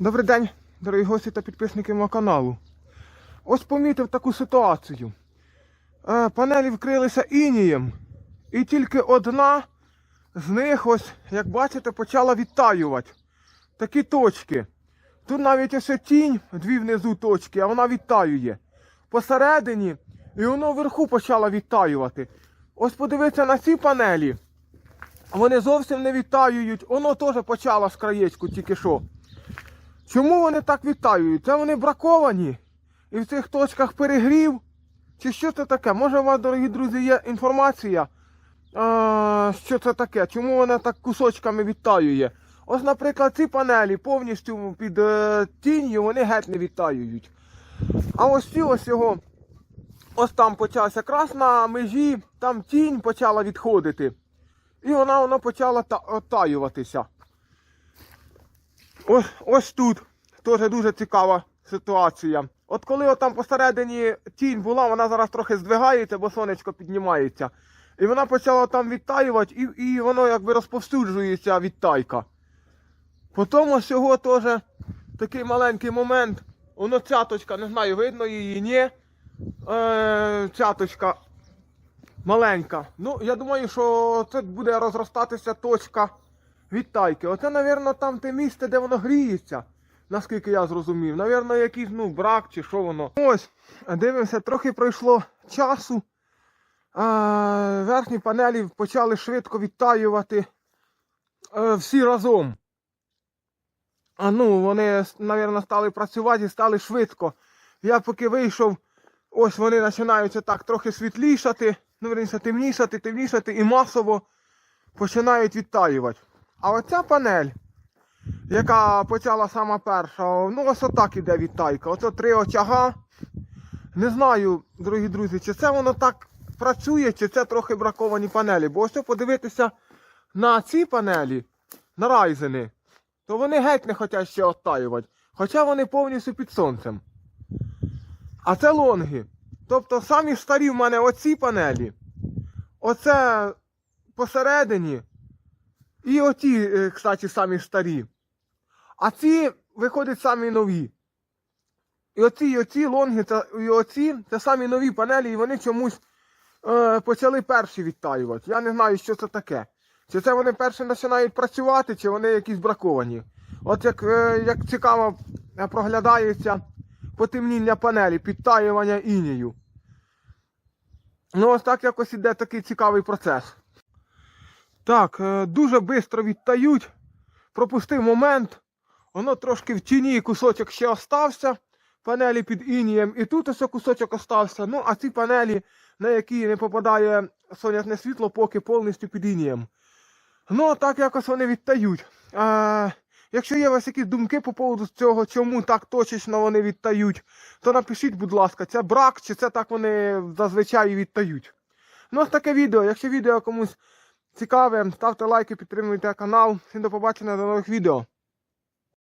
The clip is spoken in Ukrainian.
Добрий день, дорогі гості та підписники мого каналу. Ось помітив таку ситуацію. Е, Панелі вкрилися інієм, і тільки одна з них, ось, як бачите, почала відтаювати. Такі точки. Тут навіть ось тінь, дві внизу точки, а вона відтаює. Посередині, і воно вверху почало відтаювати. Ось подивіться на ці панелі. Вони зовсім не відтаюють, воно теж почало з краєчку тільки що. Чому вони так відтаюють? Це вони браковані. І в цих точках перегрів. Чи що це таке? Може у вас, дорогі друзі, є інформація, що це таке? Чому вона так кусочками відтаює? Ось, наприклад, ці панелі повністю під е, тінню вони геть не відтаюють. А ось ці ось його, ось там почався якраз на межі, там тінь почала відходити. І вона, вона почала та, оттаюватися. Ось, ось тут теж дуже цікава ситуація. От коли отам посередині тінь була, вона зараз трохи здвигається, бо сонечко піднімається. І вона почала там відтаювати, і, і воно якби розповсюджується відтайка. Потім ось цього теж такий маленький момент. Воно цяточка, не знаю, видно її, ні. Е, цяточка маленька. Ну, я думаю, що це буде розростатися точка відтайки. Оце, напевно, там те місце, де воно гріється. Наскільки я зрозумів. Навірно, якийсь ну, брак чи що воно. Ось, дивимося, трохи пройшло часу. А, верхні панелі почали швидко відтаювати е, всі разом. А ну, вони, напевно, стали працювати і стали швидко. Я поки вийшов, ось вони починаються так трохи світлішати, ну, верніше, темнішати, темнішати і масово починають відтаювати. А оця панель, яка почала сама перша, ну ось отак іде відтайка. Оце три очага. Не знаю, дорогі друзі, чи це воно так працює, чи це трохи браковані панелі. Бо ось подивитися на ці панелі, на райзени, то вони геть не хочуть ще оттаювати. Хоча вони повністю під сонцем. А це лонги. Тобто самі старі в мене оці панелі. Оце посередині. І оті, е, кстати, самі старі. А ці виходять самі нові. І оці, і оці лонги, це, і оці це самі нові панелі, і вони чомусь е, почали перші відтаювати. Я не знаю, що це таке. Чи це вони перші починають працювати, чи вони якісь браковані. От як, е, як цікаво е, проглядається потемніння панелі, підтаювання інію. Ну, ось так якось іде такий цікавий процес. Так, е, дуже швидко відтають. Пропустив момент. Воно трошки в тіні кусочок ще остався. Панелі під інієм. І тут ось кусочок остався. Ну, а ці панелі, на які не попадає сонячне світло, поки повністю під інієм. Ну, так якось вони відтають. Е, якщо є у вас якісь думки по поводу цього, чому так точечно вони відтають, то напишіть, будь ласка, це брак, чи це так вони зазвичай відтають. Ну, ось таке відео. Якщо відео комусь цікаве, ставте лайки, підтримуйте канал. Всім до побачення до нових відео.